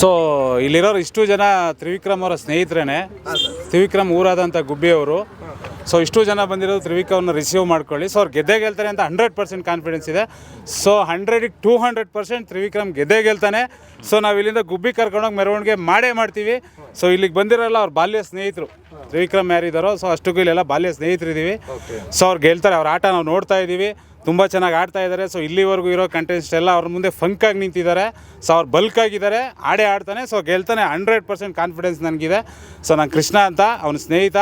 So ಇಲ್ಲಿರೋರು ಇಷ್ಟು ಜನ ತ್ರಿವಿಕ್ರಮ್ ಅವರ ಸ್ನೇಹಿತರೇನೆ. ತ್ರಿವಿಕ್ರಮ್ ಊರಾದಂಥ ಗುಬ್ಬಿಯವರು. ಸೊ ಇಷ್ಟು ಜನ ಬಂದಿರೋದು ತ್ರಿವಿಕವನ್ನು ರಿಸೀವ್ ಮಾಡ್ಕೊಳ್ಳಿ. ಸೊ ಅವ್ರು ಗೆದ್ದೇ ಗೆಲ್ತಾರೆ ಅಂತ ಹಂಡ್ರೆಡ್ ಪರ್ಸೆಂಟ್ ಕಾನ್ಫಿಡೆನ್ಸ್ ಇದೆ. ಸೊ ಹಂಡ್ರೆಡಿಗೆ ಟೂ ಹಂಡ್ರೆಡ್ ಪರ್ಸೆಂಟ್ ತ್ರಿವಿಕ್ರಮ್ ಗೆದ್ದೇ ಗೆಲ್ತಾನೆ. ಸೊ ನಾವು ಇಲ್ಲಿಂದ ಗುಬ್ಬಿ ಕರ್ಕೊಂಡೋಗಿ ಮೆರವಣಿಗೆ ಮಾಡೇ ಮಾಡ್ತೀವಿ. ಸೊ ಇಲ್ಲಿಗೆ ಬಂದಿರೋಲ್ಲ ಅವ್ರ ಬಾಲ್ಯ ಸ್ನೇಹಿತರು. ತ್ರಿವಿಕ್ರಮ್ ಯಾರಿದ್ದಾರೋ ಸೊ ಅಷ್ಟಕ್ಕೂ ಇಲ್ಲೆಲ್ಲ ಬಾಲ್ಯ ಸ್ನೇಹಿತರಿದ್ದೀವಿ ಸೊ ಅವ್ರು ಗೆಲ್ತಾರೆ. ಅವ್ರ ಆಟ ನಾವು ನೋಡ್ತಾ ಇದ್ದೀವಿ ತುಂಬ ಚೆನ್ನಾಗಿ ಆಡ್ತಾ ಇದ್ದಾರೆ ಸೊ ಇಲ್ಲಿವರೆಗೂ ಇರೋ ಕಂಟೆಸ್ಟ್ ಎಲ್ಲ ಅವ್ರ ಮುಂದೆ ಫಂಕಾಗಿ ನಿಂತಿದ್ದಾರೆ ಸೊ ಅವ್ರು ಬಲ್ಕ್ ಆಗಿದ್ದಾರೆ ಆಡೇ ಆಡ್ತಾನೆ. ಸೊ ಗೆಲ್ತಾನೆ. ಹಂಡ್ರೆಡ್ ಪರ್ಸೆಂಟ್ ಕಾನ್ಫಿಡೆನ್ಸ್ ನನಗಿದೆ. ಸೊ ನಾನು ಕೃಷ್ಣ ಅಂತ ಅವನ ಸ್ನೇಹಿತ.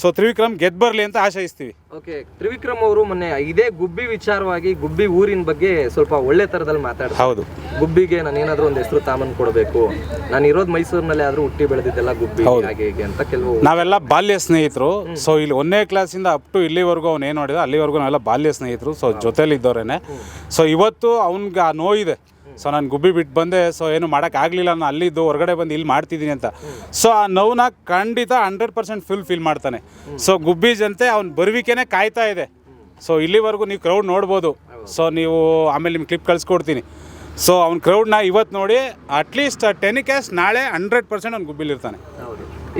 ಸೊ ತ್ರಿವಿಕ್ರಮ್ ಗೆದ್ದು ಬರಲಿ ಅಂತ ಆಶಯಿಸ್ತೀವಿ. ಓಕೆ ತ್ರಿವಿಕ್ರಮ್ ಅವರು ಮೊನ್ನೆ ಇದೇ ಗುಬ್ಬಿ ವಿಚಾರವಾಗಿ ಗುಬ್ಬಿ ಊರಿನ ಬಗ್ಗೆ ಸ್ವಲ್ಪ ಒಳ್ಳೆ ತರದಲ್ಲಿ ಮಾತಾಡ್ತಾರೆ. ಹೌದು. ಗುಬ್ಬಿಗೆ ನಾನು ಏನಾದ್ರೂ ಒಂದು ಹೆಸರು ತಾಮನ್ ಕೊಡಬೇಕು. ನಾನು ಇರೋದು ಮೈಸೂರಿನಲ್ಲಿ ಆದ್ರೂ ಹುಟ್ಟಿ ಬೆಳೆದಿದ್ದೆಲ್ಲ ಗುಬ್ಬಿ ಹಾಗೆ ಹೀಗೆ ಅಂತ ಕೆಲವು ನಾವೆಲ್ಲ ಬಾಲ್ಯ ಸ್ನೇಹಿತರು. ಸೊ ಇಲ್ಲಿ ಒಂದನೇ ಕ್ಲಾಸಿಂದ ಅಪ್ ಟು ಇಲ್ಲಿವರೆಗೂ ಅವ್ನು ಏನು ನೋಡಿದ ಅಲ್ಲಿವರೆಗೂ ನಾವೆಲ್ಲ ಬಾಲ್ಯ ಸ್ನೇಹಿತರು. ಸೊ ಜೊತೆಲಿ ಇದ್ದವರೇನೆ ಸೊ ಇವತ್ತು ಅವನಿಗೆ ಆ ನೋವಿದೆ. ಸೊ ನಾನು ಗುಬ್ಬಿ ಬಿಟ್ಟು ಬಂದೆ. ಸೊ ಏನು ಮಾಡೋಕ್ಕಾಗಲಿಲ್ಲ ನಾನು ಅಲ್ಲಿದ್ದು ಹೊರಗಡೆ ಬಂದು ಇಲ್ಲಿ ಮಾಡ್ತಿದ್ದೀನಿ ಅಂತ. ಸೊ ಆ ನೋವನ್ನ ಖಂಡಿತ ಹಂಡ್ರೆಡ್ ಪರ್ಸೆಂಟ್ ಫುಲ್ ಫೀಲ್ ಮಾಡ್ತಾನೆ. ಸೊ ಗುಬ್ಬಿ ಜನತೆ ಅವ್ನ ಬರುವಿಕೆನೇ ಕಾಯ್ತಾ ಇದೆ. ಸೊ ಇಲ್ಲಿವರೆಗೂ ನೀವು ಕ್ರೌಡ್ ನೋಡ್ಬೋದು. ಸೊ ನೀವು ಆಮೇಲೆ ನಿಮ್ಗೆ ಕ್ಲಿಪ್ ಕಳಿಸ್ಕೊಡ್ತೀನಿ. ಸೊ ಅವ್ನ ಕ್ರೌಡ್ನ ಇವತ್ತು ನೋಡಿ ಅಟ್ಲೀಸ್ಟ್ ಟೆನ್ ಕ್ಯಾಸ್ ನಾಳೆ ಹಂಡ್ರೆಡ್ ಪರ್ಸೆಂಟ್ ಅವ್ನು ಗುಬ್ಬಿಲಿರ್ತಾನೆ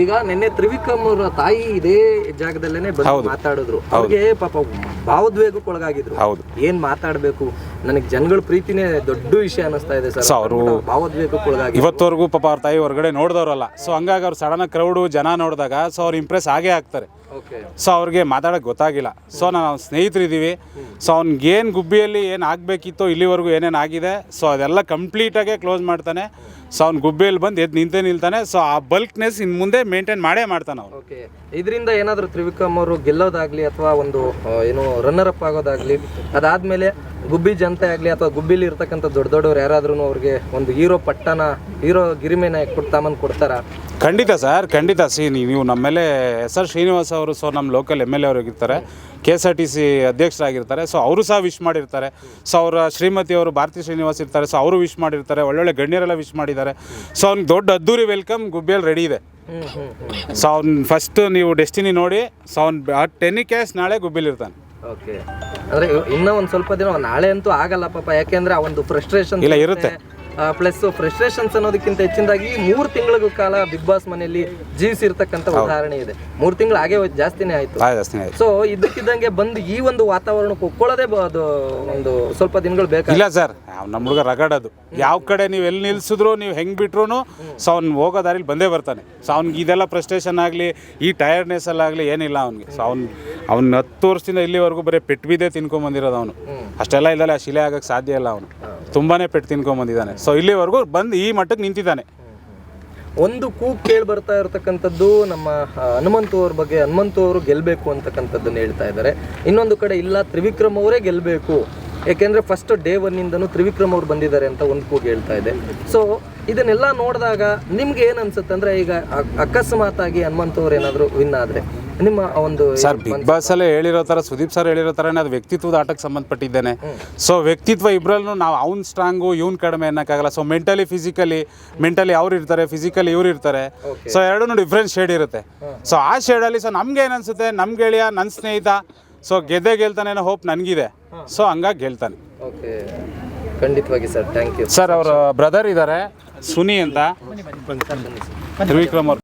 ಈಗ ನಿನ್ನೆ ತ್ರಿವಿಕ್ರಮ್ ಅವರ ತಾಯಿ ಇದೇ ಜಾಗದಲ್ಲೇನೆ ಮಾತಾಡಿದ್ರು. ಅವ್ರಿಗೆ ಪಾಪ ಭಾವೋದ್ವೇಗಕ್ಕೆ ಒಳಗಾಗಿದ್ರು ಹೌದು. ಏನ್ ಮಾತಾಡ್ಬೇಕು? ನನಗೆ ಜನಗಳ ಪ್ರೀತಿನೇ ದೊಡ್ಡ ವಿಷಯ ಅನಿಸ್ತಾ ಇದೆ ಸರ್. ಅವರು ಭಾವೋದ್ವೇಗಕ್ಕೊಳಗಾಗಿ. ಇವತ್ತವರೆಗೂ ಪಾಪ ಅವ್ರ ತಾಯಿ ಹೊರಗಡೆ ನೋಡಿದವರಲ್ಲ. ಸೊ ಹಂಗಾಗಿ ಅವ್ರು ಸಡನ್ ಕ್ರೌಡು ಜನ ನೋಡಿದಾಗ ಸೊ ಅವ್ರು ಇಂಪ್ರೆಸ್ ಆಗೇ ಆಗ್ತಾರೆ. ಸೊ ಅವ್ರಿಗೆ ಮಾತಾಡೋಕೆ ಗೊತ್ತಾಗಿಲ್ಲ. ಸೊ ನಾವು ಸ್ನೇಹಿತರಿದ್ದೀವಿ ಸೊ ಅವ್ನಿಗೇನು ಗುಬ್ಬಿಯಲ್ಲಿ ಏನು ಆಗಬೇಕಿತ್ತೋ ಇಲ್ಲಿವರೆಗೂ ಏನೇನು ಆಗಿದೆ ಸೊ ಅದೆಲ್ಲ ಕಂಪ್ಲೀಟಾಗೆ ಕ್ಲೋಸ್ ಮಾಡ್ತಾನೆ. ಸೊ ಅವ್ನು ಗುಬ್ಬಿಯಲ್ಲಿ ಬಂದು ಎದ್ದು ನಿಂತೇ ನಿಲ್ತಾನೆ. ಸೊ ಆ ಬಲ್ಕ್ನೆಸ್ ಇನ್ನು ಮುಂದೆ ಮೇಂಟೈನ್ ಮಾಡೇ ಮಾಡ್ತಾನೆ ಅವ್ರು ಓಕೆ ಇದರಿಂದ ಏನಾದರೂ ತ್ರಿವಿಕ್ರಮ್ ಅವರು ಗೆಲ್ಲೋದಾಗಲಿ ಅಥವಾ ಒಂದು ಏನು ರನ್ನರ್ ಅಪ್ ಆಗೋದಾಗಲಿ ಅದಾದ್ಮೇಲೆ ಗುಬ್ಬಿ ಜನತೆ ಆಗಲಿ ಅಥವಾ ಗುಬ್ಬಿಲಿ ಇರ್ತಕ್ಕಂಥ ದೊಡ್ಡ ದೊಡ್ಡವ್ರು ಯಾರಾದ್ರೂ ಅವ್ರಿಗೆ ಒಂದು ಹೀರೋ ಪಟ್ಟನ ಹೀರೋ ಗಿರಿಮೆನ ಕೊಡ್ತಾಮನ್ ಕೊಡ್ತಾರ? ಖಂಡಿತ ಸರ್ ಖಂಡಿತ. ಸಿ ನೀವು ನಮ್ಮ ಮೇಲೆ ಎಸ್ ಆರ್ ಶ್ರೀನಿವಾಸ್ ಅವರು ಸೊ ನಮ್ಮ local M L A ಅವರಿಗಿರ್ತಾರೆ K S R T C ಅಧ್ಯಕ್ಷರಾಗಿರ್ತಾರೆ so ಅವರು ಸಹ ವಿಶ್ ಮಾಡಿರ್ತಾರೆ. ಸೊ ಅವರ ಶ್ರೀಮತಿ ಅವರು ಭಾರತಿ ಶ್ರೀನಿವಾಸ್ ಇರ್ತಾರೆ ಸೊ ಅವರು ವಿಶ್ ಮಾಡಿರ್ತಾರೆ ಒಳ್ಳೊಳ್ಳೆ ಗಣ್ಯರೆಲ್ಲ ವಿಶ್ ಮಾಡಿದ್ದಾರೆ. ಸೊ ಅವ್ನಿಗೆ ದೊಡ್ಡ ಅದ್ದೂರಿ ವೆಲ್ಕಮ್ ಗುಬ್ಬಿಯಲ್ಲಿ ರೆಡಿ ಇದೆ. ಸೊ ಅವ್ನು ಫಸ್ಟ್ ನೀವು ಡೆಸ್ಟಿನಿ ನೋಡಿ ಸೊ ಅವ್ನು ಟೆನ್ ಕ್ಯಾಶ್ ನಾಳೆ ಗುಬ್ಬಿಲಿರ್ತಾನೆ. ಓಕೆ ಅಂದ್ರೆ ಇನ್ನೂ ಒಂದು ಸ್ವಲ್ಪ ದಿನ ನಾಳೆ ಅಂತೂ ಆಗಲ್ಲ ಪಾಪ. ಯಾಕೆಂದ್ರೆ ಆ ಒಂದು ಫ್ರಸ್ಟ್ರೇಷನ್ ಇಲ್ಲ, ಇರುತ್ತೆ. ಪ್ಲಸ್ ಫ್ರಸ್ಟ್ರೇಷನ್ಸ್ ಅನ್ನೋದಕ್ಕಿಂತ ಹೆಚ್ಚಿನದಾಗಿ ಮೂರು ತಿಂಗಳಿಗೂ ಕಾಲ ಬಿಗ್ ಬಾಸ್ ಮನೆಯಲ್ಲಿ ಜೀವಿಸಿರ್ತಕ್ಕಂಥ ಉದಾಹರಣೆ ಇದೆ. ಮೂರು ತಿಂಗಳು ಹಾಗೆ ಜಾಸ್ತಿನೇ ಆಯ್ತು. ಸೊ ಇದಕ್ಕಿದ್ದಂಗೆ ಬಂದು ಈ ಒಂದು ವಾತಾವರಣಕ್ಕೆ ಒಪ್ಕೊಳ್ಳೋದೇ ಅದು ಒಂದು ಸ್ವಲ್ಪ ದಿನಗಳು ಬೇಕು ಇಲ್ಲ ಸರ್ ನಮ್ಮ ಹುಡುಗ ರಗಡದು. ಯಾವ ಕಡೆ ನೀವು ಎಲ್ಲಿ ನಿಲ್ಸಿದ್ರು ನೀವು ಹೆಂಗೆ ಬಿಟ್ರು ಸೊ ಅವ್ನು ಹೋಗೋ ದಾರಿಲಿ ಬಂದೇ ಬರ್ತಾನೆ. ಸೊ ಅವ್ನಿಗೆ ಇದೆಲ್ಲ ಫ್ರಸ್ಟ್ರೇಷನ್ ಆಗಲಿ ಈ ಟಯರ್ಡ್ನೆಸ್ಸಲ್ಲಾಗಲಿ ಏನಿಲ್ಲ ಅವ್ನಿಗೆ. ಸೊ ಅವ್ನು ಅವ್ನು ಹತ್ತು ವರ್ಷದಿಂದ ಇಲ್ಲಿವರೆಗೂ ಬರೀ ಪೆಟ್ಟು ಬಿದ್ದೇ ತಿನ್ಕೊಂಬಂದಿರೋದು ಅವನು. ಅಷ್ಟೆಲ್ಲ ಇಲ್ಲಲ್ಲ ಶಿಲೆ ಆಗಕ್ಕೆ ಸಾಧ್ಯ ಇಲ್ಲ ಅವನು. ತುಂಬಾ ಪೆಟ್ಟು ತಿನ್ಕೊಂಬಂದಿದ್ದಾನೆ ಸೊ ಇಲ್ಲಿವರೆಗೂ ಬಂದು ಈ ಮಟ್ಟಕ್ಕೆ ನಿಂತಿದ್ದಾನೆ. ಒಂದು ಕೂಗ್ ಕೇಳಿ ಬರ್ತಾ ಇರತಕ್ಕಂಥದ್ದು ನಮ್ಮ ಹನುಮಂತು ಅವ್ರ ಬಗ್ಗೆ. ಹನುಮಂತು ಅವರು ಗೆಲ್ಲಬೇಕು ಅಂತಕ್ಕಂಥದ್ದನ್ನು ಹೇಳ್ತಾ ಇದ್ದಾರೆ. ಇನ್ನೊಂದು ಕಡೆ ಇಲ್ಲ, ತ್ರಿವಿಕ್ರಮ್ ಅವರೇ ಗೆಲ್ಲಬೇಕು ಯಾಕೆಂದ್ರೆ ಫಸ್ಟ್ ಡೇ ಒನ್ನಿಂದನೂ ತ್ರಿವಿಕ್ರಮ್ ಅವ್ರು ಬಂದಿದ್ದಾರೆ ಅಂತ ಒಂದು ಕೂಗ್ ಹೇಳ್ತಾ ಇದೆ. ಸೊ ಇದನ್ನೆಲ್ಲ ನೋಡಿದಾಗ ನಿಮ್ಗೆ ಏನ್ ಅನ್ಸುತ್ತೆ? ಅಂದ್ರೆ ಈಗ ಅಕಸ್ಮಾತ್ ಅಕಸ್ಮಾತಾಗಿ ಹನುಮಂತು ಅವ್ರು ಏನಾದ್ರು ವಿನ್ ಆದ್ರೆ. ನಿಮ್ಮ ಒಂದು ಸರ್ ಬಿಗ್ ಬಾಸ್ ಅಲ್ಲೇ ಹೇಳಿರೋ ಥರ ಸುದೀಪ್ ಸರ್ ಹೇಳಿರೋ ಥರನೇ ಅದು ವ್ಯಕ್ತಿತ್ವದ ಆಟಕ್ಕೆ ಸಂಬಂಧಪಟ್ಟಿದ್ದೇನೆ. ಸೊ ವ್ಯಕ್ತಿತ್ವ ಇಬ್ಬರಲ್ಲೂ ನಾವು ಅವ್ನು ಸ್ಟ್ರಾಂಗು ಇವ್ನು ಕಡಿಮೆ ಅನ್ನೋಕ್ಕಾಗಲ್ಲ. ಸೊ ಮೆಂಟಲಿ ಫಿಸಿಕಲಿ ಮೆಂಟಲಿ ಅವ್ರು ಇರ್ತಾರೆ ಫಿಸಿಕಲಿ ಇವ್ರು ಇರ್ತಾರೆ. ಸೊ ಎರಡೂ ಡಿಫ್ರೆನ್ಸ್ ಶೇಡ್ ಇರುತ್ತೆ. ಸೊ ಆ ಶೇಡಲ್ಲಿ ಸೊ ನಮ್ಗೆ ಏನು ಅನ್ಸುತ್ತೆ? ನಮ್ಮ ಗೆಳೆಯ ನನ್ನ ಸ್ನೇಹಿತ ಸೊ ಗೆದ್ದೆ ಗೆಲ್ತಾನೆ ಅನ್ನೋ ಹೋಪ್ ನನಗಿದೆ. ಸೊ ಹಂಗಾಗಿ ಗೆಲ್ತಾನೆ. ಓಕೆ ಖಂಡಿತವಾಗಿ ಸರ್ ಥ್ಯಾಂಕ್ ಯು ಸರ್ ಅವರ ಬ್ರದರ್ ಇದ್ದಾರೆ ಸುನಿ ಅಂತ. ತ್ರಿವಿಕ್ರಮ್ ಅವ್ರು